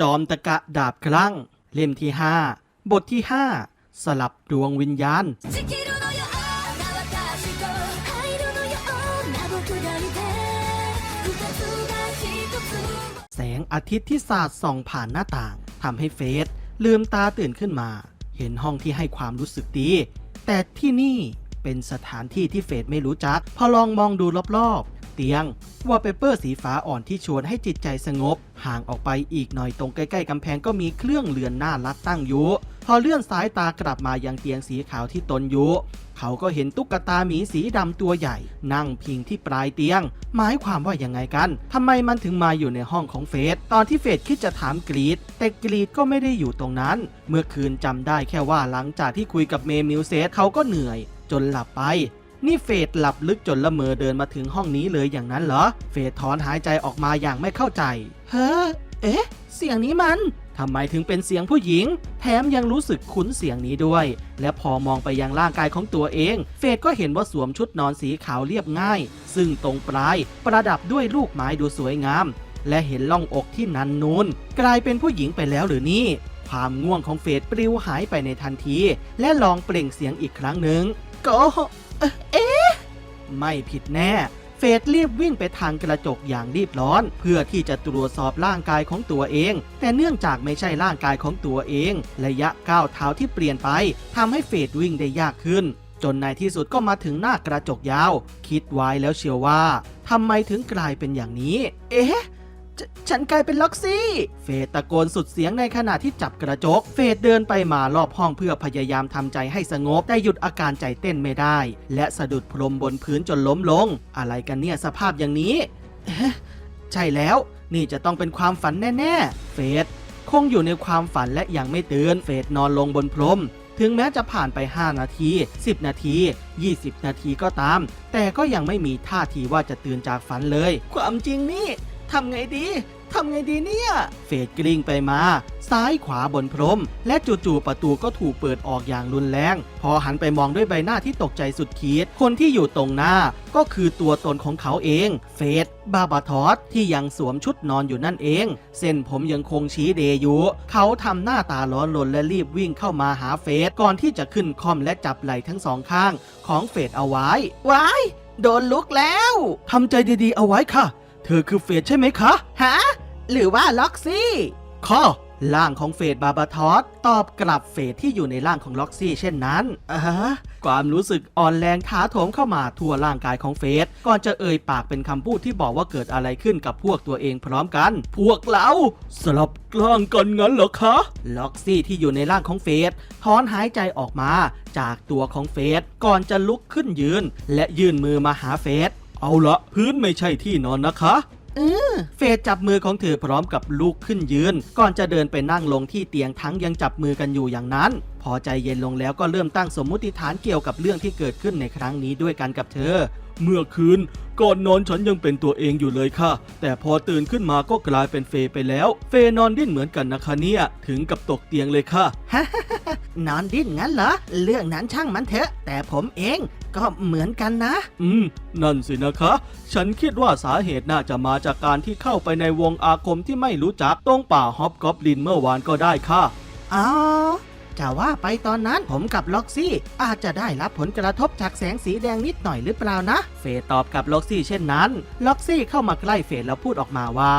จอมตะกะดาบคลั่ง เล่มที่ 5 บทที่ 5 สลับดวงวิญญาณ แสงอาทิตย์ที่สาดส่องผ่านหน้าต่างทำให้เฟสลืมตาตื่นขึ้นมา เห็นห้องที่ให้ความรู้สึกดี แต่ที่นี่เป็นสถานที่ที่เฟสไม่รู้จัก พอลองมองดูรอบๆ เตียงวอลเปเปอร์สีฟ้าอ่อนที่ชวนให้จิตใจสงบ ห่างออกไปอีกหน่อยตรงใกล้ๆกำแพงก็มีเครื่องเรือนหน่ารักตั้งอยู่พอเลื่อนสายตากลับมายังเตียงสีขาวที่ตนอยู่เขาก็เห็นตุ๊กตาหมีสีดำตัวใหญ่ นั่งพิงที่ปลายเตียง หมายความว่ายังไงกันทำไมมันถึงมาอยู่ในห้องของเฟสตอนที่เฟสคิดจะถามกรีด แต่กรีดก็ไม่ได้อยู่ตรงนั้น เมื่อคืนจำได้แค่ว่าหลังจากที่คุยกับเมมิวเซสเขาก็เหนื่อย จนหลับไป นี่เฟดหลับลึกจนละเมอเดินมาถึงห้องนี้เลยอย่างนั้นเหรอ เฟดถอนหายใจออกมาอย่างไม่เข้าใจ เฮ้อ เอ๊ะ เสียงนี้มันทำไมถึงเป็นเสียงผู้หญิง แถมยังรู้สึกคุ้นเสียงนี้ด้วย และพอมองไปยังร่างกายของตัวเอง เฟดก็เห็นว่าสวมชุดนอนสีขาวเรียบง่าย ซึ่งตรงปลายประดับด้วยลูกไม้ดูสวยงาม และเห็นล่องอกที่นันนูนกลายเป็นผู้หญิงไปแล้วหรือนี่ ความง่วงของเฟดปลิวหายไปในทันที และลองเปล่งเสียงอีกครั้งหนึ่งก็ เอ๊ะ ไม่ผิดแน่ เฟดรีบวิ่งไปทางกระจกอย่างรีบร้อน เพื่อที่จะตรวจสอบร่างกายของตัวเอง แต่เนื่องจากไม่ใช่ร่างกายของตัวเอง ระยะก้าวเท้าที่เปลี่ยนไปทำให้เฟดวิ่งได้ยากขึ้น จนในที่สุดก็มาถึงหน้ากระจกยาว คิดไว้แล้วเชียวว่าทำไมถึงกลายเป็นอย่างนี้ เอ๊ะ ฉฉันกลายเป็นล็อกซี่ เฟดตะโกนสุดเสียงในขณะที่จับกระจก เฟดเดินไปมารอบห้องเพื่อพยายามทำใจให้สงบแต่หยุดอาการใจเต้นไม่ได้ และสะดุดพรมบนพื้นจนล้มลง อะไรกันเนี่ยสภาพอย่างนี้เอ๊ะใช่แล้ว นี่จะต้องเป็นความฝันแน่ๆ เฟดคงอยู่ในความฝันและยังไม่ตื่นเฟดนอนลงบนพรม ถึงแม้จะผ่านไป 5 นาที 10 นาที 20 นาทีก็ตาม แต่ก็ยังไม่มีท่าทีว่าจะตื่นจากฝันเลย ความจริงนี่ ทำไงดีทำไงดีเนี่ย เฟดกลิ้งไปมา ซ้ายขวาบนพรม และจู่ๆประตูก็ถูกเปิดออกอย่างรุนแรง พอหันไปมองด้วยใบหน้าที่ตกใจสุดขีด คนที่อยู่ตรงหน้าก็คือตัวตนของเขาเอง เฟดบาบาทอสที่ยังสวมชุดนอนอยู่นั่นเอง เส้นผมยังคงชี้เดอยู่ เขาทำหน้าตาร้อนรนและรีบวิ่งเข้ามาหาเฟดก่อนที่จะขึ้นคอมและจับไหล่ทั้งสองข้าง ของเฟดเอาไว้ว้ายโดนลุกแล้วทำใจดีๆเอาไว้ค่ะ เธอคือเฟดใช่ไหมคะ ฮะ หรือว่าล็อกซี่ข้อร่างของเฟดบาบาทอสตอบกลับเฟดที่อยู่ในร่างของล็อกซี่เช่นนั้นอ่าฮะความรู้สึกอ่อนแรงถาโถมเข้ามาทั่วร่างกายของเฟดก่อนจะเอ่ยปากเป็นคำพูดที่บอกว่าเกิดอะไรขึ้นกับพวกตัวเองพร้อมกัน พวกเราสลับกล้างกันงั้นเหรอคะ ล็อกซี่ที่อยู่ในร่างของเฟดถอนหายใจออกมาจากตัวของเฟดก่อนจะลุกขึ้นยืน และยื่นมือมาหาเฟด เอาละพื้นไม่ใช่ที่นอนนะคะเฟดจับมือของเธอพร้อมกับลุกขึ้นยืน ก่อนจะเดินไปนั่งลงที่เตียงทั้งยังจับมือกันอยู่อย่างนั้น พอใจเย็นลงแล้วก็เริ่มตั้งสมมุติฐานเกี่ยวกับเรื่องที่เกิดขึ้นในครั้งนี้ด้วยกันกับเธอ เมื่อคืนก่อนนอนฉันยังเป็นตัวเองอยู่เลยค่ะ แต่พอตื่นขึ้นมาก็กลายเป็นเฟย์ไปแล้ว เฟย์นอนดิ้นเหมือนกันนะคะเนี่ยถึงกับตกเตียงเลยค่ะ นอนดิ้นงั้นเหรอ เรื่องนั้นช่างมันเถอะ แต่ผมเองก็เหมือนกันนะ อืม นั่นสินะคะ ฉันคิดว่าสาเหตุน่าจะมาจากการที่เข้าไปในวงอาคมที่ไม่รู้จักตรงป่าฮอบกอบลินเมื่อวานก็ได้ค่ะ อ๋อ จะว่าไปตอนนั้นผมกับล็อกซี่ อาจจะได้รับผลกระทบจากแสงสีแดงนิดหน่อยหรือเปล่านะ เฟยตอบกับล็อกซี่เช่นนั้น ล็อกซี่เข้ามาใกล้เฟยแล้วพูดออกมาว่า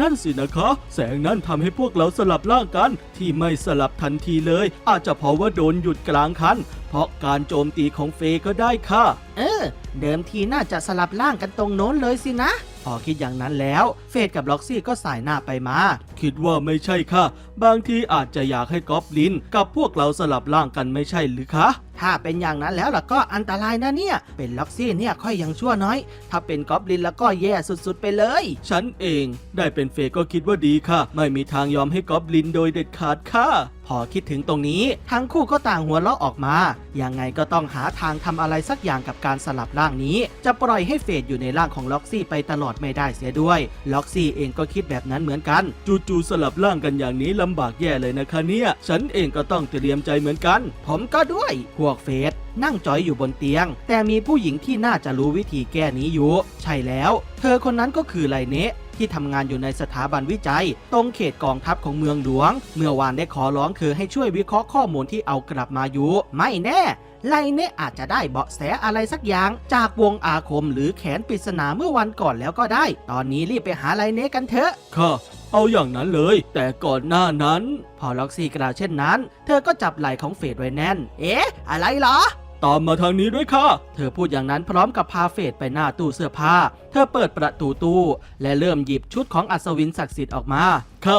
นั่นสินะคะ แสงนั้นทำให้พวกเราสลับร่างกัน ที่ไม่สลับทันทีเลย อาจจะเพราะว่าโดนหยุดกลางคัน เพราะการโจมตีของเฟยก็ได้ค่ะ เออ เดิมทีน่าจะสลับร่างกันตรงโน้นเลยสินะ พอคิดอย่างนั้นแล้ว เฟดกับล็อกซี่ก็สายหน้าไปมา คิดว่าไม่ใช่ค่ะ บางทีอาจจะอยากให้กอบลิน กับพวกเราสลับร่างกันไม่ใช่หรือคะ ถ้าเป็นอย่างนั้นแล้วล่ะก็อันตรายนะเนี่ย เป็นล็อกซี่เนี่ยค่อยยังชั่วน้อย ถ้าเป็นกอบลินแล้วก็แย่สุดๆไปเลย ฉันเอง ได้เป็นเฟยก็คิดว่าดีค่ะ ไม่มีทางยอมให้กอบลินโดยเด็ดขาดค่ะ พอคิดถึงตรงนี้ ทั้งคู่ก็ต่างหัวเราะออกมา ยังไงก็ต้องหาทางทำอะไรสักอย่างกับการสลับร่างนี้ จะปล่อยให้เฟดอยู่ในร่างของล็อกซี่ไปตลอดไม่ได้เสียด้วย ล็อกซี่เองก็คิดแบบนั้นเหมือนกัน จู่ๆสลับร่างกันอย่างนี้ลำบากแย่เลยนะคะเนี่ย ฉันเองก็ต้องเตรียมใจเหมือนกัน ผมก็ด้วยพวกเฟดนั่งจอยอยู่บนเตียง แต่มีผู้หญิงที่น่าจะรู้วิธีแก้นี้อยู่ ใช่แล้ว เธอคนนั้นก็คือไลเนะที่ทำงานอยู่ในสถาบันวิจัย ตรงเขตกองทัพของเมืองหลวง เมื่อวานได้ขอร้องคือให้ช่วยวิเคราะห์ข้อมูลที่เอากลับมาอยู่ ไม่แน่ไลเน่อาจจะได้เบาะแสอะไรสักอย่าง จากวงอาคมหรือแขนปริศนาเมื่อวันก่อนแล้วก็ได้ ตอนนี้รีบไปหาไลเน่กันเถอะค่ะ เอาอย่างนั้นเลย แต่ก่อนหน้านั้น พอล็อกซี่กล่าวเช่นนั้น เธอก็จับไหล่ของเฟดไว้แน่น เอ๊ะ อะไรเหรอ ตามมาทางนี้ด้วยค่ะ เธอพูดอย่างนั้นพร้อมกับพาเฟดไปหน้าตู้เสื้อผ้า เธอเปิดประตูตู้ และเริ่มหยิบชุดของอัศวินศักดิ์สิทธิ์ออกมาค่ะ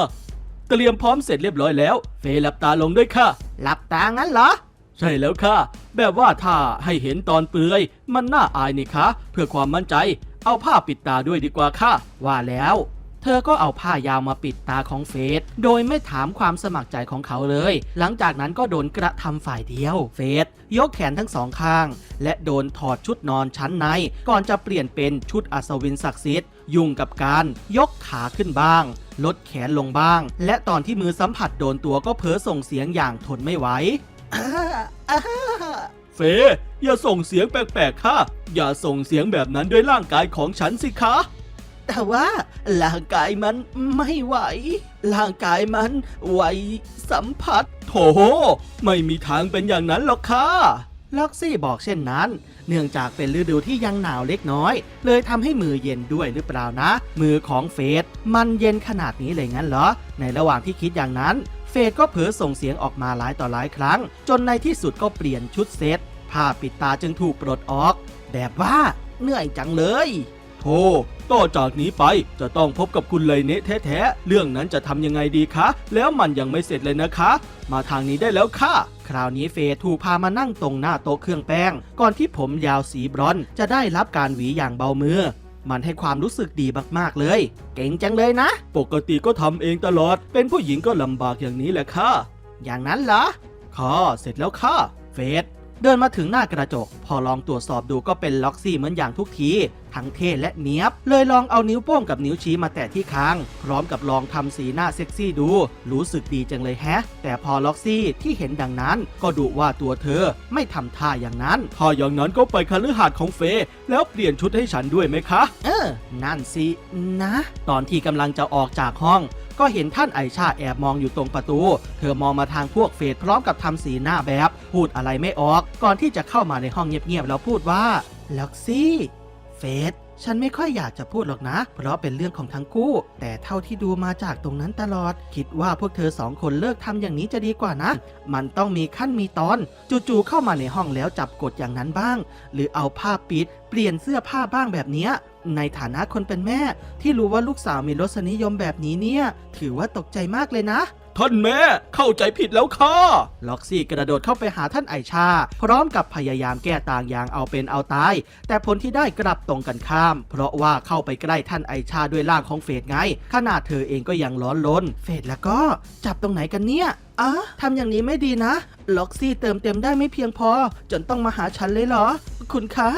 เตรียมพร้อมเสร็จเรียบร้อยแล้ว เฟย์หลับตาลงด้วยค่ะ หลับตางั้นเหรอ ใช่แล้วค่ะ แบบว่าถ้าให้เห็นตอนเปลือย มันน่าอายนี่คะ เพื่อความมั่นใจ เอาผ้าปิดตาด้วยดีกว่าค่ะ ว่าแล้วเธอก็เอาผ้ายาวมาปิดตาของเฟสโดยไม่ถามความสมัครใจของเขาเลย หลังจากนั้นก็โดนกระทำฝ่ายเดียว เฟสยกแขนทั้งสองข้าง และโดนถอดชุดนอนชั้นใน ก่อนจะเปลี่ยนเป็นชุดอัศวินศักดิ์สิทธิ์ยุ่งกับการยกขาขึ้นบ้าง ลดแขนลงบ้าง และตอนที่มือสัมผัสโดนตัวก็เพ้อส่งเสียงอย่างทนไม่ไหวเฟยอย่าส่งเสียงแปลกๆค่ะ อย่าส่งเสียงแบบนั้นด้วยร่างกายของฉันสิคะ แต่ว่าร่างกายมันไม่ไหว ร่างกายมันไหวสัมผัส โถ ไม่มีทางเป็นอย่างนั้นหรอกค่ะล็อกซี่บอกเช่นนั้น เนื่องจากเป็นฤดูที่ยังหนาวเล็กน้อย เลยทำให้มือเย็นด้วยหรือเปล่านะ มือของเฟสมันเย็นขนาดนี้เลยงั้นเหรอ ในระหว่างที่คิดอย่างนั้น เฟสก็เผลอส่งเสียงออกมาหลายต่อหลายครั้ง จนในที่สุดก็เปลี่ยนชุดเซตผ้าปิดตาจึงถูกปลดออก แบบว่าเหนื่อยจังเลย โธ่ต่อจากนี้ไปจะต้องพบกับคุณเลยเนะแท้ๆ เรื่องนั้นจะทำยังไงดีคะ แล้วมันยังไม่เสร็จเลยนะคะ มาทางนี้ได้แล้วค่ะ คราวนี้เฟย์ถูกพามานั่งตรงหน้าโต๊ะเครื่องแป้ง ก่อนที่ผมยาวสีบรอนจะได้รับการหวีอย่างเบามือมันให้ความรู้สึกดีมากๆเลย เก่งจังเลยนะ ปกติก็ทำเองตลอด เป็นผู้หญิงก็ลำบากอย่างนี้แหละค่ะ อย่างนั้นเหรอค่ะเสร็จแล้วค่ะ เฟส เดินมาถึงหน้ากระจก พอลองตรวจสอบดูก็เป็นล็อกซี่เหมือนอย่างทุกที ทั้งเท่และเนี้ยบ เลยลองเอานิ้วโป้งกับนิ้วชี้มาแตะที่คาง พร้อมกับลองทำสีหน้าเซ็กซี่ดู รู้สึกดีจังเลยแฮะ แต่พอล็อกซี่ที่เห็นดังนั้น ก็ดุว่าตัวเธอไม่ทำท่าอย่างนั้นถ้าอย่างนั้นก็ไปคฤหาสน์ของเฟย์แล้วเปลี่ยนชุดให้ฉันด้วยไหมคะ เออ นั่นสินะ ตอนที่กำลังจะออกจากห้อง ก็เห็นท่านไอชาแอบมองอยู่ตรงประตู เธอมองมาทางพวกเฟดพร้อมกับทำสีหน้าแบบ พูดอะไรไม่ออก ก่อนที่จะเข้ามาในห้องเงียบๆแล้วพูดว่าล็อกซี่เฟดฉันไม่ค่อยอยากจะพูดหรอกนะ เพราะเป็นเรื่องของทั้งคู่ แต่เท่าที่ดูมาจากตรงนั้นตลอด คิดว่าพวกเธอสองคนเลิกทำอย่างนี้จะดีกว่านะ มันต้องมีขั้นมีตอน จู่ๆเข้ามาในห้องแล้วจับกดอย่างนั้นบ้าง หรือเอาผ้าปิด เปลี่ยนเสื้อผ้าบ้างแบบเนี้ย ในฐานะคนเป็นแม่ ที่รู้ว่าลูกสาวมีรสนิยมแบบนี้เนี่ย ถือว่าตกใจมากเลยนะท่านแม่เข้าใจผิดแล้วค่ะ ล็อกซี่กระโดดเข้าไปหาท่านไอชา พร้อมกับพยายามแก้ต่างอย่างเอาเป็นเอาตาย แต่ผลที่ได้กลับตรงกันข้าม เพราะว่าเข้าไปใกล้ท่านไอชาด้วยร่างของเฟดไง ขนาดเธอเองก็ยังร้อนลน เฟดแล้วก็จับตรงไหนกันเนี่ยอะทำอย่างนี้ไม่ดีนะ ล็อกซี่เติมเต็มได้ไม่เพียงพอ จนต้องมาหาฉันเลยเหรอ คุณคะ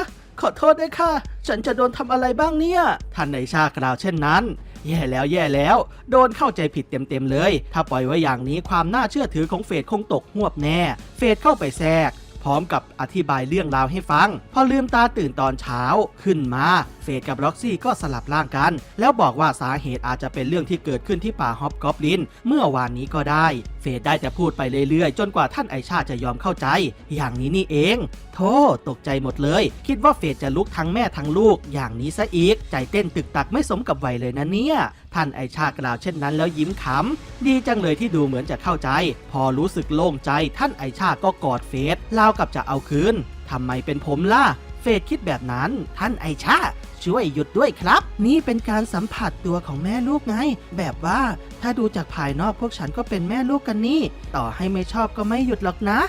ขอโทษด้วยค่ะ ฉันจะโดนทำอะไรบ้างเนี่ยท่านไอชากล่าวเช่นนั้น แย่แล้วแย่แล้ว โดนเข้าใจผิดเต็มๆเลย ถ้าปล่อยไว้อย่างนี้ความน่าเชื่อถือของเฟดคงตกหวบแน่ เฟดเข้าไปแทรกพร้อมกับอธิบายเรื่องราวให้ฟัง พอลืมตาตื่นตอนเช้าขึ้นมา เฟดกับล็อกซี่ก็สลับร่างกัน แล้วบอกว่าสาเหตุอาจจะเป็นเรื่องที่เกิดขึ้นที่ป่าฮอบกอบลิน เมื่อวานนี้ก็ได้ เฟดได้แต่พูดไปเรื่อยๆ จนกว่าท่านไอชาจะยอมเข้าใจ อย่างนี้นี่เอง ธ่ตกใจหมดเลย คิดว่าเฟดจะลุกทั้งแม่ทั้งลูก อย่างนี้ซะอีก ใจเต้นตึกตักไม่สมกับวัยเลยนะเนี่ย ท่านไอชากล่าวเช่นนั้นแล้วยิ้มขำ ดีจังเลยที่ดูเหมือนจะเข้าใจ พอรู้สึกโล่งใจท่านไอชาก็กอดเฟดราวกับจะเอาคืนทำไมเป็นผมล่ะเฟดคิดแบบนั้น ท่านไอชาช่วยหยุดด้วยครับ นี่เป็นการสัมผัสตัวของแม่ลูกไง แบบว่าถ้าดูจากภายนอกพวกฉันก็เป็นแม่ลูกกันนี่ ต่อให้ไม่ชอบก็ไม่หยุดหรอกนะ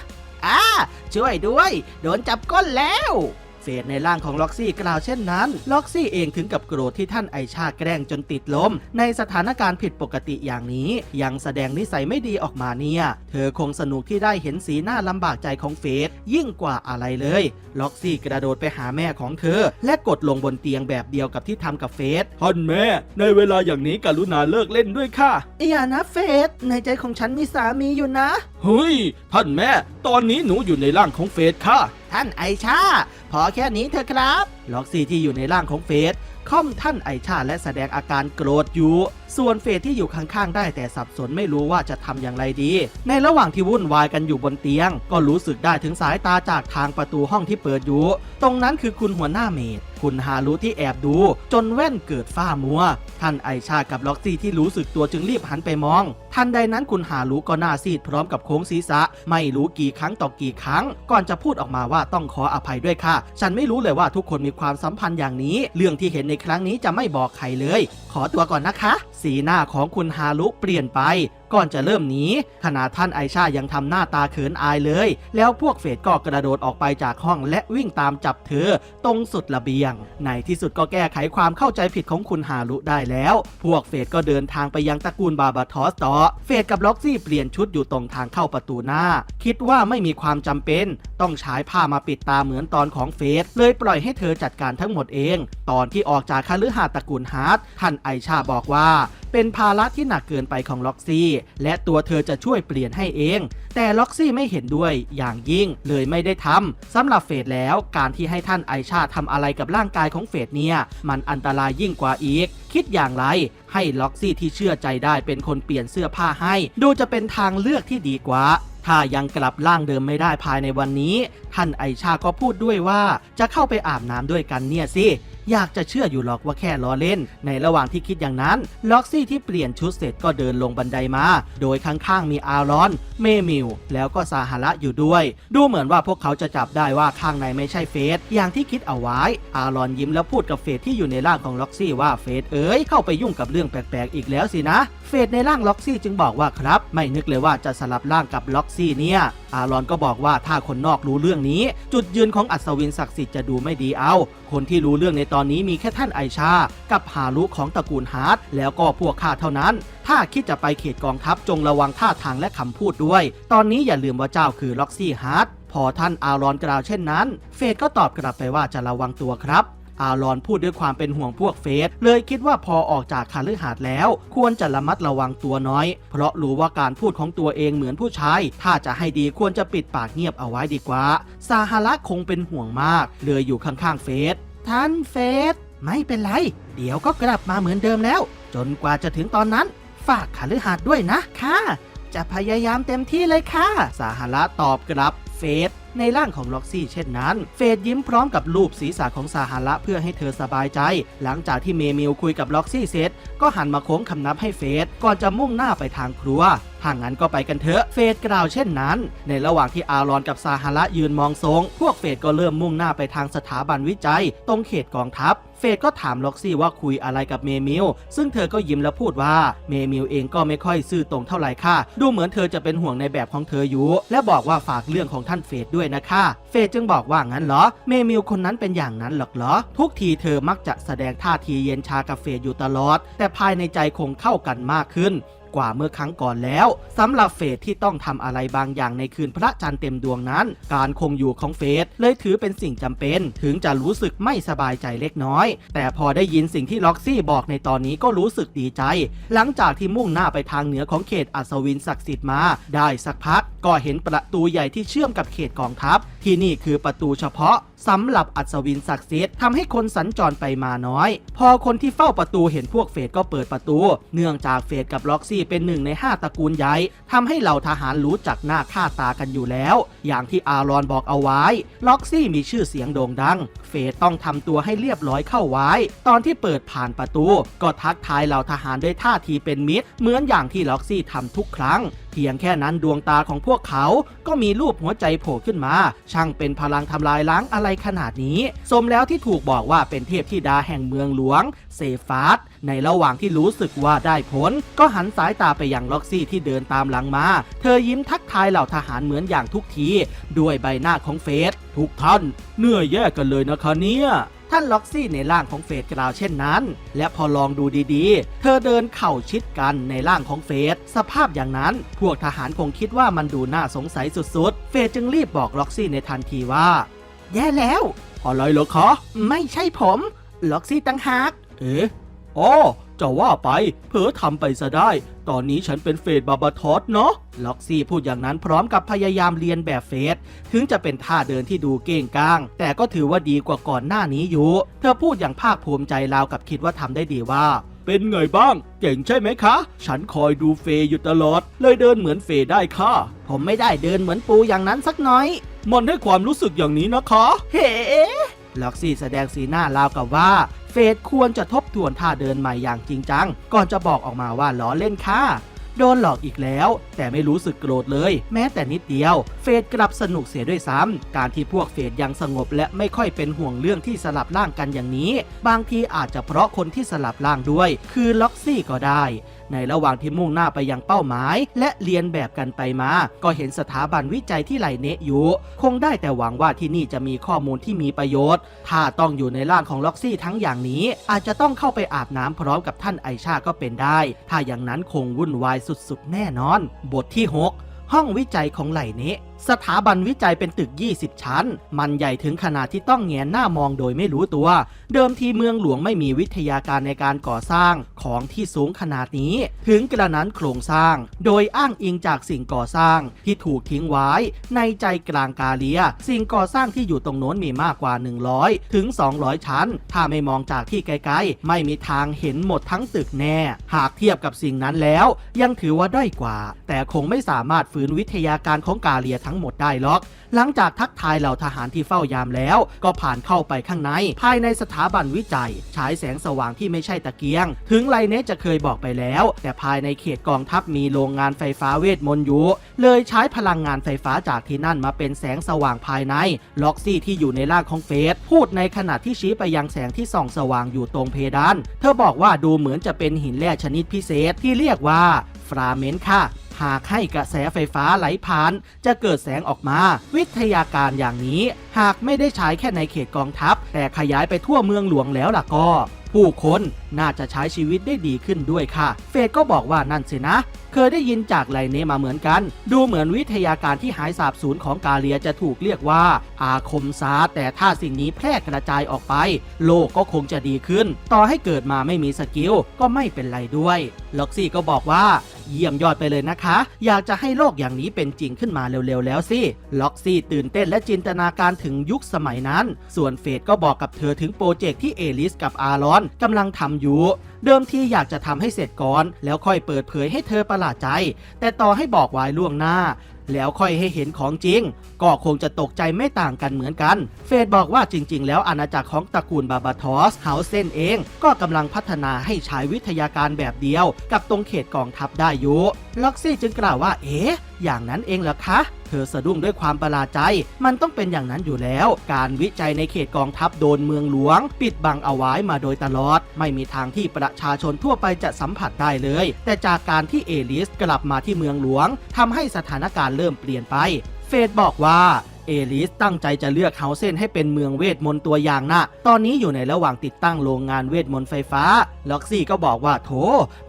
อ่าช่วยด้วย โดนจับก้นแล้ว เฟดในร่างของล็อกซี่กล่าวเช่นนั้น ล็อกซี่เองถึงกับโกรธที่ท่านไอชาแกล้งจนติดลม ในสถานการณ์ผิดปกติอย่างนี้ ยังแสดงนิสัยไม่ดีออกมาเนี่ย เธอคงสนุกที่ได้เห็นสีหน้าลำบากใจของเฟดยิ่งกว่าอะไรเลย ล็อกซี่กระโดดไปหาแม่ของเธอ และกดลงบนเตียงแบบเดียวกับที่ทำกับเฟดท่านแม่ ในเวลาอย่างนี้กรุณาเลิกเล่นด้วยค่ะอย่านะเฟดในใจของฉันมีสามีอยู่นะเฮ้ยท่านแม่ ตอนนี้หนูอยู่ในร่างของเฟสค่ะ ท่านไอชา พอแค่นี้เถอะครับ ล็อกซี่ที่อยู่ในร่างของเฟสค่อมท่านไอชาและแสดงอาการโกรธอยู่ ส่วนเฟสที่อยู่ข้างๆ ได้แต่สับสนไม่รู้ว่าจะทำอย่างไรดี ในระหว่างที่วุ่นวายกันอยู่บนเตียง ก็รู้สึกได้ถึงสายตาจากทางประตูห้องที่เปิดอยู่ ตรงนั้นคือคุณหัวหน้าเมด คุณฮารุที่แอบดู จนแว่นเกิดฝ้ามัว ท่านไอชากับล็อกซี่ที่รู้สึกตัวจึงรีบหันไปมอง ทันใดนั้นคุณฮารุก็หน้าซีดพร้อมกับโค้งศีรษะ ไม่รู้กี่ครั้งต่อกี่ครั้ง ก่อนจะพูดออกมาว่าต้องขออภัยด้วยค่ะ ฉันไม่รู้เลยว่าทุกคนมีความสัมพันธ์อย่างนี้ เรื่องที่เห็นในครั้งนี้จะไม่บอกใครเลย ขอตัวก่อนนะคะ สีหน้าของคุณฮารุเปลี่ยนไป ก่อนจะเริ่มหนีขณะท่านไอชายังทำหน้าตาเขินอายเลย แล้วพวกเฟดก็กระโดดออกไปจากห้องและวิ่งตามจับเธอตรงสุดระเบียง ในที่สุดก็แก้ไขความเข้าใจผิดของคุณฮารุได้แล้ว พวกเฟดก็เดินทางไปยังตระกูลบาบาทอสต่อ เฟดกับล็อกซี่เปลี่ยนชุดอยู่ตรงทางเข้าประตูหน้า คิดว่าไม่มีความจำเป็น ต้องใช้ผ้ามาปิดตาเหมือนตอนของเฟดเลยปล่อยให้เธอจัดการทั้งหมดเอง ตอนที่ออกจากคฤหาสน์ตระกูลฮาร์ดท่านไอชาบอกว่า เป็นภาระที่หนักเกินไปของล็อกซี่ และตัวเธอจะช่วยเปลี่ยนให้เอง แต่ล็อกซี่ไม่เห็นด้วยอย่างยิ่งเลยไม่ได้ทำสำหรับเฟดแล้วการที่ให้ท่านไอชาทำอะไรกับร่างกายของเฟดเนี่ย มันอันตรายยิ่งกว่าอีก คิดอย่างไร ให้ล็อกซี่ที่เชื่อใจได้เป็นคนเปลี่ยนเสื้อผ้าให้ ดูจะเป็นทางเลือกที่ดีกว่าถ้ายังกลับร่างเดิมไม่ได้ภายในวันนี้ ท่านไอชาก็พูดด้วยว่าจะเข้าไปอาบน้ำด้วยกันเนี่ยสิอยากจะเชื่ออยู่หรอกว่าแค่ล้อเล่น ในระหว่างที่คิดอย่างนั้น ล็อกซี่ที่เปลี่ยนชุดเสร็จก็เดินลงบันไดมา โดยข้างๆมีอารอน เมมิว แล้วก็ซาฮาระอยู่ด้วย ดูเหมือนว่าพวกเขาจะจับได้ว่าข้างในไม่ใช่เฟสอย่างที่คิดเอาไว้ อารอนยิ้มแล้วพูดกับเฟสที่อยู่ในร่างของล็อกซี่ว่าเฟสเอ๋ยเข้าไปยุ่งกับเรื่องแปลกๆอีกแล้วสินะ เฟสในร่างล็อกซี่จึงบอกว่าครับ ไม่นึกเลยว่าจะสลับร่างกับล็อกซี่เนี่ย อารอนก็บอกว่าถ้าคนนอกรู้เรื่องนี้ จุดยืนของอัศวินศักดิ์สิทธิ์จะดูไม่ดีเอา คนที่รู้เรื่องในตอนนี้มีแค่ท่านไอชา กับฮารุของตระกูลฮาร์ดแล้วก็พวกข้าเท่านั้น ถ้าคิดจะไปเขตกองทัพจงระวังท่าทางและคำพูดด้วย ตอนนี้อย่าลืมว่าเจ้าคือล็อกซี่ฮาร์ดพอท่านอารอนกล่าวเช่นนั้น เฟดก็ตอบกลับไปว่าจะระวังตัวครับอารอนพูดด้วยความเป็นห่วงพวกเฟส เลยคิดว่าพอออกจากคาลือหาดแล้ว ควรจะระมัดระวังตัวน้อย เพราะรู้ว่าการพูดของตัวเองเหมือนผู้ชาย ถ้าจะให้ดีควรจะปิดปากเงียบเอาไว้ดีกว่าซาฮาระคงเป็นห่วงมาก เลยอยู่ข้างๆเฟส ท่านเฟสไม่เป็นไร เดี๋ยวก็กลับมาเหมือนเดิมแล้ว จนกว่าจะถึงตอนนั้น ฝากคาลือหาดด้วยนะค่ะ จะพยายามเต็มที่เลยค่ะ สาฮาระตอบกลับเฟสในร่างของล็อกซี่เช่นนั้น เฟดยิ้มพร้อมกับรูปศีรษะของซาฮาระเพื่อให้เธอสบายใจ หลังจากที่เมมิลคุยกับล็อกซี่เสร็จ ก็หันมาโค้งคำนับให้เฟดก่อนจะมุ่งหน้าไปทางครัว ถ้างั้นก็ไปกันเถอะ เฟดกล่าวเช่นนั้น ในระหว่างที่อารอนกับซาฮาระยืนมองทรง พวกเฟดก็เริ่มมุ่งหน้าไปทางสถาบันวิจัย ตรงเขตกองทัพเฟดก็ถามล็อกซี่ว่าคุยอะไรกับเมมิล ซึ่งเธอก็ยิ้มแล้วพูดว่าเมมิลเองก็ไม่ค่อยซื่อตรงเท่าไหร่ค่ะ ดูเหมือนเธอจะเป็นห่วงในแบบของเธออยู่ และบอกว่าฝากเรื่องของท่านเฟดด้วยนะคะ เฟดจึงบอกว่างั้นเหรอ เมมิลคนนั้นเป็นอย่างนั้นหรอกเหรอ ทุกทีเธอมักจะแสดงท่าทีเย็นชากับเฟดอยู่ตลอด แต่ภายในใจคงเข้ากันมากขึ้น กว่าเมื่อครั้งก่อนแล้วสำหรับเฟสที่ต้องทำอะไรบางอย่างในคืนพระจันทร์เต็มดวงนั้น การคงอยู่ของเฟสเลยถือเป็นสิ่งจำเป็น ถึงจะรู้สึกไม่สบายใจเล็กน้อย แต่พอได้ยินสิ่งที่ล็อกซี่บอกในตอนนี้ก็รู้สึกดีใจ หลังจากที่มุ่งหน้าไปทางเหนือของเขตอัศวินศักดิ์สิทธิ์มา ได้สักพักก็เห็นประตูใหญ่ที่เชื่อมกับเขตกองทัพ ที่นี่คือประตูเฉพาะสำหรับอัศวินศักดิ์สิทธิ์ทำให้คนสัญจรไปมาน้อย พอคนที่เฝ้าประตูเห็นพวกเฟดก็เปิดประตู เนื่องจากเฟดกับล็อกซี่เป็นหนึ่งในห้าตระกูลใหญ่ทำให้เหล่าทหารรู้จักหน้าค่าตากันอยู่แล้ว อย่างที่อารอนบอกเอาไว้ล็อกซี่มีชื่อเสียงโด่งดัง เฟดต้องทำตัวให้เรียบร้อยเข้าไว้ ตอนที่เปิดผ่านประตู ก็ทักทายเหล่าทหารด้วยท่าทีเป็นมิตร เหมือนอย่างที่ล็อกซี่ทำทุกครั้ง เพียงแค่นั้นดวงตาของพวกเขาก็มีรูปหัวใจโผล่ขึ้นมา ช่างเป็นพลังทำลายล้างอะไรขนาดนี้ สมแล้วที่ถูกบอกว่าเป็นเทพธิดาแห่งเมืองหลวง เซฟาส ในระหว่างที่รู้สึกว่าได้ผล ก็หันสายตาไปยังล็อกซี่ที่เดินตามหลังมา เธอยิ้มทักทายเหล่าทหารเหมือนอย่างทุกที ด้วยใบหน้าของเฟสทุกท่านเหนื่อยแย่กันเลยนะคะเนี่ยท่านล็อกซี่ในร่างของเฟสกล่าวเช่นนั้น และพอลองดูดีๆ เธอเดินเข่าชิดกันในร่างของเฟสสภาพอย่างนั้น พวกทหารคงคิดว่ามันดูน่าสงสัยสุดๆ เฟสจึงรีบบอกล็อกซี่ในทันทีว่า แย่แล้ว อะไรเหรอคะ ไม่ใช่ผม ล็อกซี่ตั้งหาก เอ๊ะ อ๋อจะว่าไป เผลอทำไปซะได้ ตอนนี้ฉันเป็นเฟดบาบาทอสเนาะ ล็อกซี่พูดอย่างนั้นพร้อมกับพยายามเรียนแบบเฟสถึงจะเป็นท่าเดินที่ดูเก้งก้าง แต่ก็ถือว่าดีกว่าก่อนหน้านี้อยู่ เธอพูดอย่างภาคภูมิใจราวกับคิดว่าทำได้ดีว่า เป็นไงบ้าง เก่งใช่ไหมคะ ฉันคอยดูเฟยอยู่ตลอด เลยเดินเหมือนเฟยได้ค่ะ ผมไม่ได้เดินเหมือนปูอย่างนั้นสักน้อย มันให้ความรู้สึกอย่างนี้นะคะ เฮ้ล็อกซี่แสดงสีหน้าราวกับว่า เฟดควรจะทบทวนท่าเดินใหม่อย่างจริงจัง ก่อนจะบอกออกมาว่าล้อเล่นค่ะโดนหลอกอีกแล้ว แต่ไม่รู้สึกโกรธเลย แม้แต่นิดเดียว เฟดกลับสนุกเสียด้วยซ้ำการที่พวกเฟดยังสงบและไม่ค่อยเป็นห่วงเรื่องที่สลับร่างกันอย่างนี้ บางทีอาจจะเพราะคนที่สลับร่างด้วย คือล็อกซี่ก็ได้ ในระหว่างที่มุ่งหน้าไปยังเป้าหมาย และเรียนแบบกันไปมา ก็เห็นสถาบันวิจัยที่ไหลเนะอยู่ คงได้แต่หวังว่าที่นี่จะมีข้อมูลที่มีประโยชน์ ถ้าต้องอยู่ในร่างของล็อกซี่ทั้งอย่างนี้ อาจจะต้องเข้าไปอาบน้ำพร้อมกับท่านไอชาก็เป็นได้ ถ้าอย่างนั้นคงวุ่นวายสุดๆ แน่นอน บทที่ 6 ห้องวิจัยของไหลเนะ สถาบันวิจัยเป็นตึก 20 ชั้น มันใหญ่ถึงขนาดที่ต้องแงนหน้ามองโดยไม่รู้ตัว เดิมทีเมืองหลวงไม่มีวิทยาการในการก่อสร้างของที่สูงขนาดนี้ ถึงกระนั้นโครงสร้าง โดยอ้างอิงจากสิ่งก่อสร้างที่ถูกทิ้งไว้ ในใจกลางกาเลีย สิ่งก่อสร้างที่อยู่ตรงโน้นมีมากกว่า 100 ถึง 200 ชั้น ถ้าไม่มองจากที่ไกลๆ ไม่มีทางเห็นหมดทั้งตึกแน่ หากเทียบกับสิ่งนั้นแล้ว ยังถือว่าด้อยกว่า แต่คงไม่สามารถฝืนวิทยาการของกาเลียทั้งหมดได้หรอก หลังจากทักทายเหล่าทหารที่เฝ้ายามแล้ว ก็ผ่านเข้าไปข้างใน ภายในสถาบันวิจัย ฉายแสงสว่างที่ไม่ใช่ตะเกียง ถึงไลเนสจะเคยบอกไปแล้ว แต่ภายในเขตกองทัพมีโรงงานไฟฟ้าเวทมนต์อยู่ เลยใช้พลังงานไฟฟ้าจากที่นั่นมาเป็นแสงสว่างภายใน ล็อกซี่ที่อยู่ในร่างของเฟสพูดในขณะที่ชี้ไปยังแสงที่ส่องสว่างอยู่ตรงเพดาน เธอบอกว่าดูเหมือนจะเป็นหินแร่ชนิดพิเศษที่เรียกว่าฟราเมนค่ะ หากให้กระแสไฟฟ้าไหลผ่าน จะเกิดแสงออกมา วิทยาการอย่างนี้ หากไม่ได้ใช้แค่ในเขตกองทัพ แต่ขยายไปทั่วเมืองหลวงแล้วล่ะก็ ผู้คนน่าจะใช้ชีวิตได้ดีขึ้นด้วยค่ะ เฟดก็บอกว่านั่นสินะ เคยได้ยินจากไลเนมาเหมือนกัน ดูเหมือนวิทยาการที่หายสาบสูญของกาเลียจะถูกเรียกว่า อาคมซาแต่ถ้าสิ่งนี้แพร่กระจายออกไป โลกก็คงจะดีขึ้น ต่อให้เกิดมาไม่มีสกิลก็ไม่เป็นไรด้วย ล็อกซี่ก็บอกว่า เยี่ยมยอดไปเลยนะคะ อยากจะให้โลกอย่างนี้เป็นจริงขึ้นมาเร็วๆแล้วสิ ล็อกซี่ตื่นเต้นและจินตนาการถึงยุคสมัยนั้น ส่วนเฟดก็บอกกับเธอถึงโปรเจกต์ที่เอลิสกับอารอนกำลังทำอยู่ เดิมทีอยากจะทำให้เสร็จก่อน แล้วค่อยเปิดเผยให้เธอประหลาดใจ แต่ต่อให้บอกไว้ล่วงหน้า แล้วค่อยให้เห็นของจริง ก็คงจะตกใจไม่ต่างกันเหมือนกัน เฟดบอกว่าจริง ๆ แล้วอาณาจักรของตระกูลบาบาทอสเฮาเซนเอง ก็กำลังพัฒนาให้ใช้วิทยาการแบบเดียว กับตรงเขตกองทัพได้อยู่ ล็อกซี่จึงกล่าวว่าเอ๊ะ อย่างนั้นเองเหรอคะ เธอสะดุ้งด้วยความประหลาดใจ มันต้องเป็นอย่างนั้นอยู่แล้ว การวิจัยในเขตกองทัพโดนเมืองหลวง ปิดบังเอาไว้มาโดยตลอด ไม่มีทางที่ประชาชนทั่วไปจะสัมผัสได้เลย แต่จากการที่เอลิสกลับมาที่เมืองหลวงทำให้สถานการณ์เริ่มเปลี่ยนไป เฟดบอกว่า เอลิสตั้งใจจะเลือกเฮาเซนให้เป็นเมืองเวทมนต์ตัวอย่างนะตอนนี้อยู่ในระหว่างติดตั้งโรงงานเวทมนต์ไฟฟ้า ล็อกซี่ก็บอกว่าโถ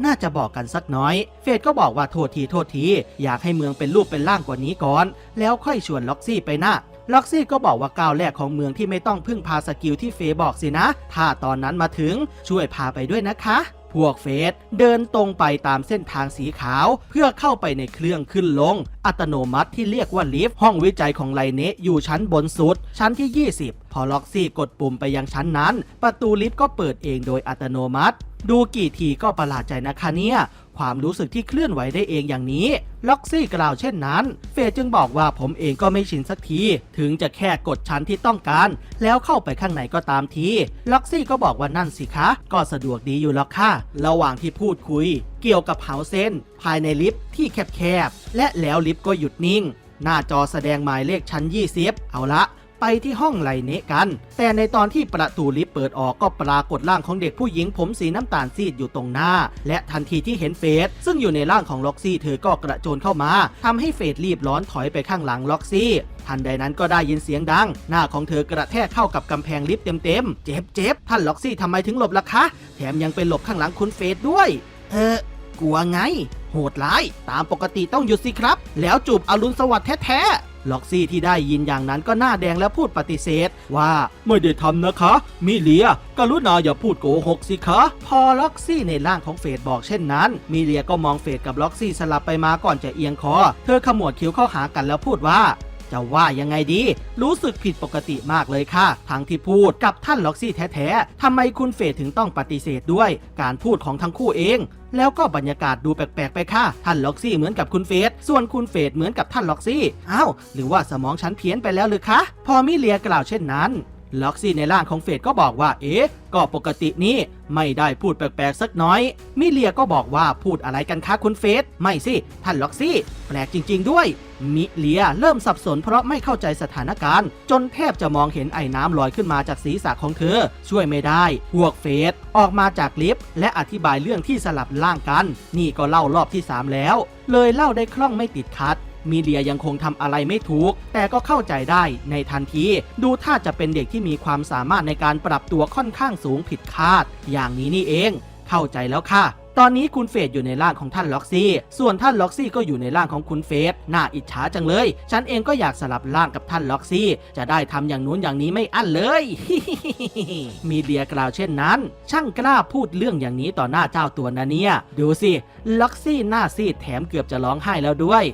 น่าจะบอกกันสักน้อย เฟดก็บอกว่าโทษทีโทษที อยากให้เมืองเป็นรูปเป็นร่างกว่านี้ก่อน แล้วค่อยชวนล็อกซี่ไปนะล็อกซี่ก็บอกว่าก้าวแรกของเมืองที่ไม่ต้องพึ่งพาสกิลที่เฟย์บอกสินะ ถ้าตอนนั้นมาถึงช่วยพาไปด้วยนะคะ พวกเฟสเดินตรงไปตามเส้นทางสีขาว เพื่อเข้าไปในเครื่องขึ้นลง อัตโนมัติที่เรียกว่าลิฟต์ห้องวิจัยของไลเนะอยู่ชั้นบนสุด ชั้นที่ 20 พอล็อกซี่กดปุ่มไปยังชั้นนั้น ประตูลิฟต์ก็เปิดเองโดยอัตโนมัติ ดูกี่ทีก็ประหลาดใจนะคะเนี่ย ความรู้สึกที่เคลื่อนไหวได้เองอย่างนี้ ล็อกซี่กล่าวเช่นนั้น เฟยจึงบอกว่าผมเองก็ไม่ชินสักที ถึงจะแค่กดชั้นที่ต้องการ แล้วเข้าไปข้างในก็ตามที ล็อกซี่ก็บอกว่านั่นสิคะ ก็สะดวกดีอยู่แล้วค่ะ ระหว่างที่พูดคุย เกี่ยวกับเฮาเซนภายในลิฟต์ที่แคบๆและแล้วลิฟต์ก็หยุดนิ่ง หน้าจอแสดงหมายเลขชั้น 20 เอาละ ไปที่ห้องไลเนะกัน แต่ในตอนที่ประตูลิฟต์เปิดออกก็ปรากฏร่างของเด็กผู้หญิงผมสีน้ำตาลซีดอยู่ตรงหน้า และทันทีที่เห็นเฟสซึ่งอยู่ในร่างของล็อกซี่เธอก็กระโจนเข้ามาทำให้เฟสรีบร้อนถอยไปข้างหลังล็อกซี่ทันใดนั้นก็ได้ยินเสียงดัง หน้าของเธอกระแทกเข้ากับกำแพงลิฟต์เต็มๆ เจ็บเจ็บท่านล็อกซี่ทำไมถึงหลบล่ะคะ แถมยังไปหลบข้างหลังคุณเฟสด้วย เออกลัวไง โหดร้าย ตามปกติต้องหยุดสิครับ แล้วจูบอรุณสวัสดิ์แท้ๆ ล็อกซี่ที่ได้ยินอย่างนั้นก็หน้าแดงและพูดปฏิเสธ ว่าไม่ได้ทำนะคะ มิเลียกรุณาอย่าพูดโกหกสิคะ พอล็อกซี่ในร่างของเฟดบอกเช่นนั้น มิเลียก็มองเฟดกับล็อกซี่สลับไปมาก่อนจะเอียงคอ เธอขมวดคิ้วเข้าหากันแล้วพูดว่าจะว่ายังไงดี รู้สึกผิดปกติมากเลยค่ะ ทั้งที่พูดกับท่านล็อกซี่แท้ๆทำไมคุณเฟดถึงต้องปฏิเสธด้วย การพูดของทั้งคู่เอง แล้วก็บรรยากาศดูแปลกๆไปค่ะ ท่านล็อกซี่เหมือนกับคุณเฟสส่วนคุณเฟสเหมือนกับท่านล็อกซี่อ้าวหรือว่าสมองฉันเพี้ยนไปแล้วหรือคะ พอมิเลียกล่าวเช่นนั้น ล็อกซี่ในร่างของเฟดก็บอกว่าเอ๊ะก็ปกตินี่ไม่ได้พูดแปลกๆสักน้อย มิเลียก็บอกว่าพูดอะไรกันคะคุณเฟสไม่สิ ท่านล็อกซี่ แปลกจริง ๆ ด้วย มิเลียเริ่มสับสนเพราะไม่เข้าใจสถานการณ์ จนแทบจะมองเห็นไอ้น้ำลอยขึ้นมาจากศีรษะของเธอ ช่วยไม่ได้ พวกเฟสออกมาจากลิฟต์และอธิบายเรื่องที่สลับร่างกัน นี่ก็เล่ารอบที่ 3 แล้ว เลยเล่าได้คล่องไม่ติดขัด มีเลียยังคงทำอะไรไม่ถูก แต่ก็เข้าใจได้ในทันที ดูท่าจะเป็นเด็กที่มีความสามารถในการปรับตัวค่อนข้างสูงผิดคาด อย่างนี้นี่เอง เข้าใจแล้วค่ะตอนนี้คุณเฟสอยู่ในร่างของท่านล็อกซี่ ส่วนท่านล็อกซี่ก็อยู่ในร่างของคุณเฟสน่าอิจฉาจังเลย ฉันเองก็อยากสลับร่างกับท่านล็อกซี่ จะได้ทำอย่างนู้นอย่างนี้ไม่อั้นเลย มีเดียกล่าวเช่นนั้น ช่างกล้าพูดเรื่องอย่างนี้ต่อหน้าเจ้าตัวนะเนี่ย ดูสิ ล็อกซี่หน้าซีดแถมเกือบจะร้องไห้แล้วด้วย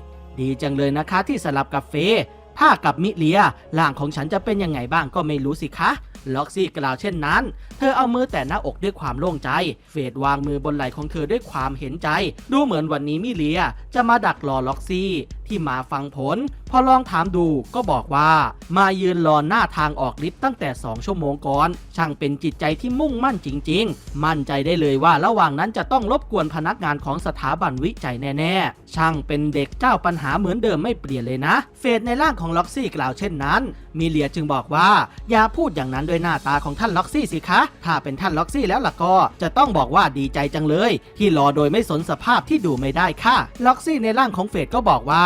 ดีจังเลยนะคะที่สลับกับเฟย์ถ้ากับมิเลียร่างของฉันจะเป็นยังไงบ้างก็ไม่รู้สิคะล็อกซี่กล่าวเช่นนั้น เธอเอามือแต่หน้าอกด้วยความโล่งใจ เฟดวางมือบนไหล่ของเธอด้วยความเห็นใจ ดูเหมือนวันนี้มิเลียจะมาดักรอล็อกซี่ ที่มาฟังผลพอลองถามดูก็บอกว่ามายืนรอหน้าทางออกลิฟต์ตั้งแต่ 2 ชั่วโมงก่อน ช่างเป็นจิตใจที่มุ่งมั่นจริง ๆ มั่นใจได้เลยว่าระหว่างนั้นจะต้องรบกวนพนักงานของสถาบันวิจัยแน่ ๆ ช่างเป็นเด็กเจ้าปัญหาเหมือนเดิมไม่เปลี่ยนเลยนะ เฟดในร่างของล็อกซี่กล่าวเช่นนั้นมีเลียจึงบอกว่า อย่าพูดอย่างนั้นด้วยหน้าตาของท่านล็อกซี่สิคะ ถ้าเป็นท่านล็อกซี่แล้วล่ะก็จะต้องบอกว่าดีใจจังเลย ที่รอโดยไม่สนสภาพที่ดูไม่ได้ค่ะ ล็อกซี่ในร่างของเฟดก็บอกว่า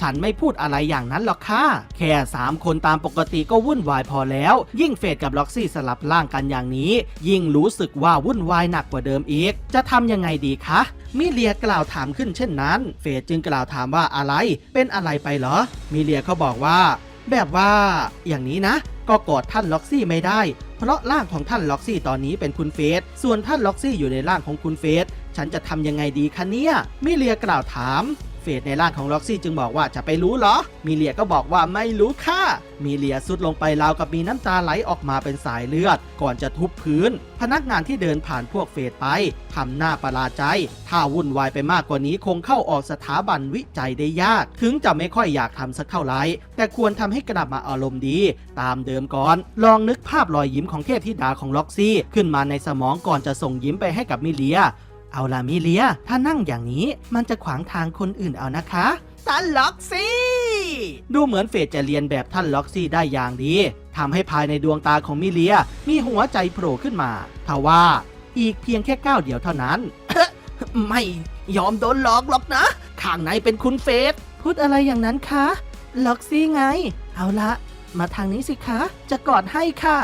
ฉันไม่พูดอะไรอย่างนั้นหรอกค่ะ แค่ 3 คนตามปกติก็วุ่นวายพอแล้ว ยิ่งเฟดกับล็อกซี่สลับร่างกันอย่างนี้ ยิ่งรู้สึกว่าวุ่นวายหนักกว่าเดิมอีก จะทำยังไงดีคะ มิเลียกล่าวถามขึ้นเช่นนั้น เฟดจึงกล่าวถามว่าอะไร เป็นอะไรไปเหรอ มิเลียเขาบอกว่า แบบว่า อย่างนี้นะ ก็กอดท่านล็อกซี่ไม่ได้ เพราะร่างของท่านล็อกซี่ตอนนี้เป็นคุณเฟสส่วนท่านล็อกซี่อยู่ในร่างของคุณเฟสฉันจะทำยังไงดีคะเนี่ยมิเลียกล่าวถาม เฟสในร่างของล็อกซี่จึงบอกว่าจะไปรู้เหรอ มิเลียก็บอกว่าไม่รู้ค่ะ มิเลียสุดลงไปราวกับมีน้ำตาไหลออกมาเป็นสายเลือด ก่อนจะทุบพื้น พนักงานที่เดินผ่านพวกเฟสไปทำหน้าประหลาดใจ ถ้าวุ่นวายไปมากกว่านี้คงเข้าออกสถาบันวิจัยได้ยาก ถึงจะไม่ค่อยอยากทำสักเท่าไหร่แต่ควรทำให้กลับมาอารมณ์ดี ตามเดิมก่อน ลองนึกภาพรอยยิ้มของเทพธิดาของล็อกซี่ ขึ้นมาในสมองก่อนจะส่งยิ้มไปให้กับมิเลีย เอาล่ะมิเลีย ถ้านั่งอย่างนี้มันจะขวางทางคนอื่นเอานะคะ ท่านล็อกซี่ ดูเหมือนเฟดจะเรียนแบบท่านล็อกซี่ได้อย่างดีทำให้ภายในดวงตาของมิเลียมีหัวใจโผล่ขึ้นมาทว่าอีกเพียงแค่ก้าวเดียวเท่านั้น ไม่ยอมโดนหลอกหรอกนะ ข้างในเป็นคุณเฟสพูดอะไรอย่างนั้นคะ ล็อกซี่ไง เอาละ มาทางนี้สิคะ จะกอดให้ค่ะ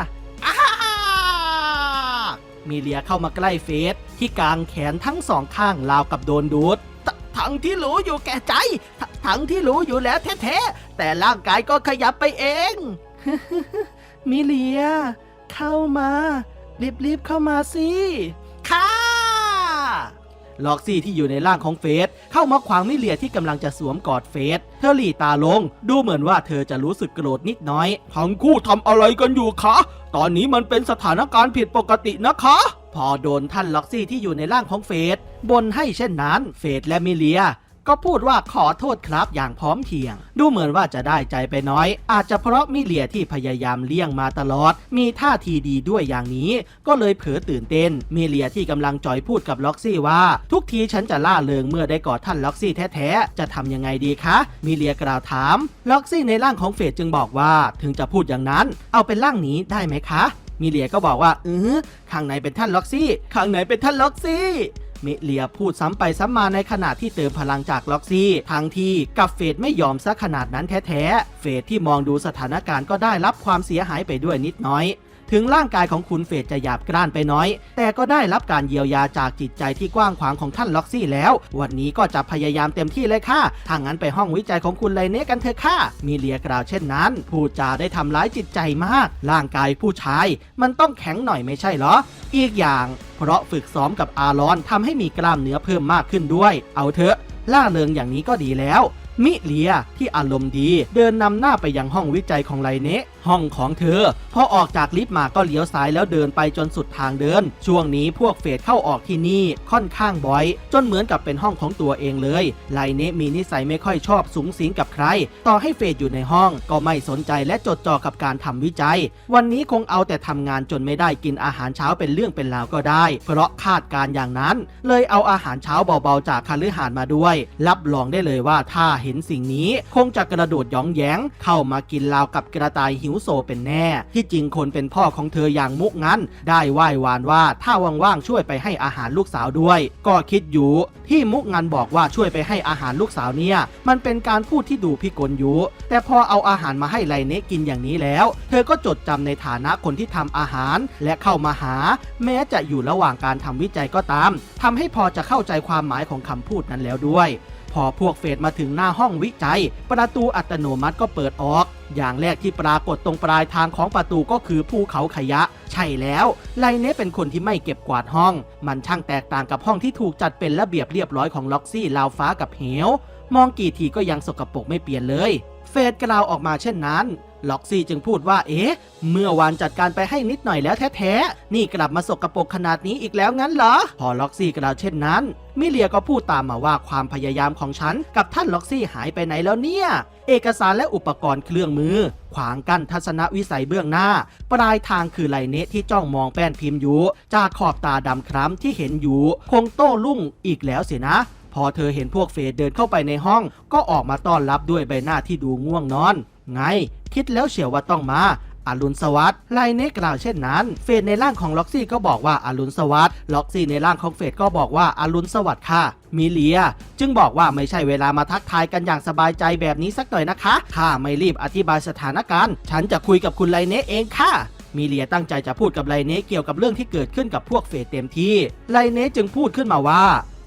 มีเลียเข้ามาใกล้เฟสที่กลางแขนทั้งสองข้างราวกับโดนดูดททั้งที่รู้อยู่แก่ใจททั้งที่รู้อยู่แล้วแท้ๆแต่ร่างกายก็ขยับไปเอง มิเลีย เข้ามา รีบๆเข้ามาสิค่ะ ล็อกซี่ที่อยู่ในร่างของเฟสเข้ามาขวางมิเลียที่กำลังจะสวมกอดเฟสเธอหลีตาลง ดูเหมือนว่าเธอจะรู้สึกโกรธนิดน้อย ทั้งคู่ทำอะไรกันอยู่คะ ตอนนี้มันเป็นสถานการณ์ผิดปกตินะคะ พอโดนท่านล็อกซี่ที่อยู่ในร่างของเฟสบนให้เช่นนั้น เฟสและมิเลีย ก็พูดว่าขอโทษครับอย่างพร้อมเพียง ดูเหมือนว่าจะได้ใจไปน้อย อาจจะเพราะมิเลียที่พยายามเลี่ยงมาตลอด มีท่าทีดีด้วยอย่างนี้ ก็เลยเผลอตื่นเต้นมิเลียที่กำลังจอยพูดกับล็อกซี่ว่า ทุกทีฉันจะล่าเริงเมื่อได้กอดท่านล็อกซี่แท้ๆ จะทำยังไงดีคะมิเลียกล่าวถาม ล็อกซี่ในร่างของเฟสจึงบอกว่า ถึงจะพูดอย่างนั้น เอาเป็นร่างนี้ได้ไหมคะมิเลียก็บอกว่าเออข้างในเป็นท่านล็อกซี่ ข้างในเป็นท่านล็อกซี่ เมเลียพูดซ้ำไปซ้ำมาในขณะที่เติมพลังจากล็อกซี่ ทั้งที่กับเฟดไม่ยอมซะขนาดนั้นแท้ๆ เฟดที่มองดูสถานการณ์ก็ได้รับความเสียหายไปด้วยนิดน้อย ถึงร่างกายของคุณเฟดจะหยาบกร้านไปน้อย แต่ก็ได้รับการเยียวยาจากจิตใจที่กว้างขวางของท่านล็อกซี่แล้ว วันนี้ก็จะพยายามเต็มที่เลยค่ะถ้างั้นไปห้องวิจัยของคุณไลเน่กันเถอะค่ะ มีเลียกล่าวเช่นนั้นพูดจาได้ทำร้ายจิตใจมาก ร่างกายผู้ชาย มันต้องแข็งหน่อยไม่ใช่เหรอ อีกอย่าง เพราะฝึกซ้อมกับอารอนทำให้มีกล้ามเนื้อเพิ่มมากขึ้นด้วย เอาเถอะ ล่าเริงอย่างนี้ก็ดีแล้วมิเลียที่อารมณ์ดี เดินนำหน้าไปยังห้องวิจัยของไลเนะ ห้องของเธอ พอออกจากลิฟต์มาก็เลี้ยวซ้ายแล้วเดินไปจนสุดทางเดิน ช่วงนี้พวกเฟดเข้าออกที่นี่ค่อนข้างบ่อย จนเหมือนกับเป็นห้องของตัวเองเลยไลเนะมีนิสัยไม่ค่อยชอบสูงสิงกับใคร ต่อให้เฟดอยู่ในห้องก็ไม่สนใจและจดจ่อกับการทำวิจัย วันนี้คงเอาแต่ทำงานจนไม่ได้กินอาหารเช้าเป็นเรื่องเป็นราวก็ได้ เพราะคาดการอย่างนั้น เลยเอาอาหารเช้าเบาๆจากคาลือหาดมาด้วย รับรองได้เลยว่าถ้าเห็นสิ่งนี้ คงจะกระโดดหยองแยงเข้ามากินราวกับกระต่ายหิวโซเป็นแน่ ที่จริงคนเป็นพ่อของเธออย่างมุกงั้น ได้ไหว้วานว่าถ้าว่างๆช่วยไปให้อาหารลูกสาวด้วย ก็คิดอยู่ ที่มุกงันบอกว่าช่วยไปให้อาหารลูกสาวเนี่ย มันเป็นการพูดที่ดูพิกลอยู่แต่พอเอาอาหารมาให้ไลเนะกินอย่างนี้แล้ว เธอก็จดจำในฐานะคนที่ทำอาหาร และเข้ามาหา แม้จะอยู่ระหว่างการทำวิจัยก็ตามทำให้พอจะเข้าใจความหมายของคำพูดนั้นแล้วด้วย พอพวกเฟดมาถึงหน้าห้องวิจัย ประตูอัตโนมัติก็เปิดออก อย่างแรกที่ปรากฏตรงปลายทางของประตูก็คือภูเขาขยะ ใช่แล้วไลเน่เป็นคนที่ไม่เก็บกวาดห้อง มันช่างแตกต่างกับห้องที่ถูกจัดเป็นระเบียบเรียบร้อยของล็อกซี่ลาวฟ้ากับเหวมองกี่ทีก็ยังสกปรกไม่เปลี่ยนเลย เฟดกล่าวออกมาเช่นนั้น ล็อกซี่จึงพูดว่าเอ๊ะ เมื่อวานจัดการไปให้นิดหน่อยแล้วแท้ๆ นี่กลับมาสกปรกขนาดนี้อีกแล้วงั้นเหรอ พอล็อกซี่กล่าวเช่นนั้น มิเลียก็พูดตามมาว่าความพยายามของฉันกับท่านล็อกซี่หายไปไหนแล้วเนี่ย เอกสารและอุปกรณ์เครื่องมือ ขวางกั้นทัศนวิสัยเบื้องหน้า ปลายทางคือไลเนะที่จ้องมองแป้นพิมพ์อยู่จากขอบตาดำคล้ำที่เห็นอยู่ คงโต้รุ่งอีกแล้วสินะพอเธอเห็นพวกเฟดเดินเข้าไปในห้อง ก็ออกมาต้อนรับด้วยใบหน้าที่ดูง่วงนอน ไง คิดแล้วเฉียวว่าต้องมาอรุณสวัสดิ์ไลเนกล่าวเช่นนั้น เฟดในร่างของล็อกซี่ก็บอกว่าอารุณสวัสดิ์ล็อกซี่ในร่างของเฟดก็บอกว่าอารุณสวัสดิ์ค่ะมีเลีย จึงบอกว่าไม่ใช่เวลามาทักทายกันอย่างสบายใจแบบนี้สักหน่อยนะคะข้าไม่รีบอธิบายสถานการณ์ ฉันจะคุยกับคุณไลเนเองค่ะมีเลียตั้งใจจะพูดกับไลเนเกี่ยวกับเรื่องที่เกิดขึ้นกับพวกเฟดเต็มที่ไลเนจึงพูดขึ้นมาว่า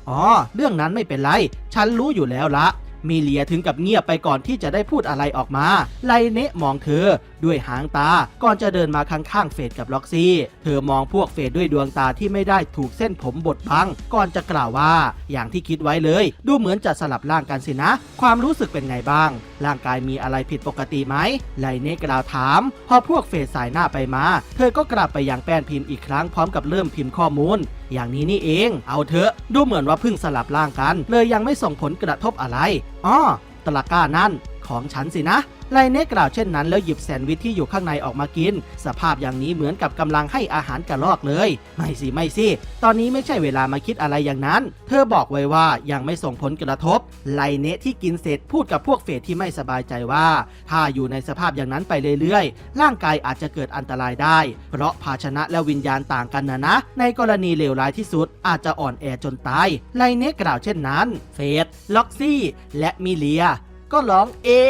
อ๋อเรื่องนั้นไม่เป็นไร ฉันรู้อยู่แล้วละ มีเลียถึงกับเงียบไปก่อนที่จะได้พูดอะไรออกมา ไลเนะมองเธอด้วยหางตา ก่อนจะเดินมาข้างๆเฟดกับล็อกซี่ เธอมองพวกเฟดด้วยดวงตาที่ไม่ได้ถูกเส้นผมบดบัง ก่อนจะกล่าวว่า อย่างที่คิดไว้เลย ดูเหมือนจะสลับร่างกันสินะ ความรู้สึกเป็นไงบ้าง ร่างกายมีอะไรผิดปกติไหม ไลเนะกล่าวถาม พอพวกเฟดสายหน้าไปมา เธอก็กลับไปยังแป้นพิมพ์อีกครั้งพร้อมกับเริ่มพิมพ์ข้อมูล อย่างนี้นี่เอง เอาเถอะ ดูเหมือนว่าเพิ่งสลับร่างกัน เลยยังไม่ส่งผลกระทบอะไร อ้อตะลาก้านั่นของฉันสินะ ไลเน่กล่าวเช่นนั้นแล้วหยิบแซนด์วิชที่อยู่ข้างในออกมากิน สภาพอย่างนี้เหมือนกับกำลังให้อาหารกระรอกเลย ไม่สิไม่สิ ตอนนี้ไม่ใช่เวลามาคิดอะไรอย่างนั้น เธอบอกไว้ว่ายังไม่ส่งผลกระทบ ไลเน่ที่กินเสร็จพูดกับพวกเฟสที่ไม่สบายใจว่า ถ้าอยู่ในสภาพอย่างนั้นไปเรื่อยๆ ร่างกายอาจจะเกิดอันตรายได้ เพราะภาชนะและวิญญาณต่างกันนะนะ ในกรณีเลวร้ายที่สุดอาจจะอ่อนแอจนตาย ไลเน่กล่าวเช่นนั้น เฟสล็อกซี่ และมิเลีย ก็ร้องเอ๊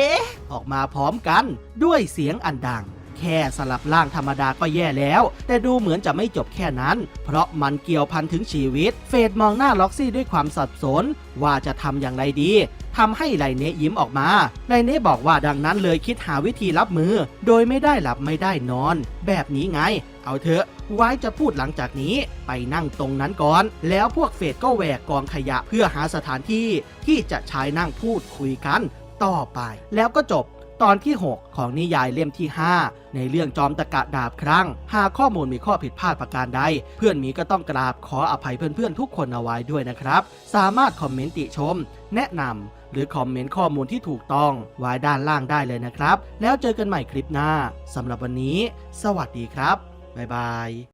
ออกมาพร้อมกันด้วยเสียงอันดัง แค่สลับร่างธรรมดาก็แย่แล้ว แต่ดูเหมือนจะไม่จบแค่นั้น เพราะมันเกี่ยวพันถึงชีวิต เฟดมองหน้าล็อกซี่ด้วยความสับสน ว่าจะทำอย่างไรดีทำให้ไลเนะยิ้มออกมา ไลเนะบอกว่าดังนั้นเลยคิดหาวิธีรับมือ โดยไม่ได้หลับไม่ได้นอน แบบนี้ไง เอาเถอะ ไว้จะพูดหลังจากนี้ ไปนั่งตรงนั้นก่อน แล้วพวกเฟดก็แหวกกองขยะเพื่อหาสถานที่ที่จะใช้นั่งพูดคุยกัน ต่อไป แล้วก็จบตอนที่ 6 ของนิยายเล่มที่ 5 ในเรื่องจอมตะกะดาบครั้ง หากข้อมูลมีข้อผิดพลาดประการใด เพื่อนมีก็ต้องกราบขออภัยเพื่อนๆ ทุกคนเอาไว้ด้วยนะครับ สามารถคอมเมนต์ติชม แนะนำหรือคอมเมนต์ข้อมูลที่ถูกต้องไว้ด้านล่างได้เลยนะครับ แล้วเจอกันใหม่คลิปหน้าสำหรับวันนี้ สวัสดีครับ บ๊ายบาย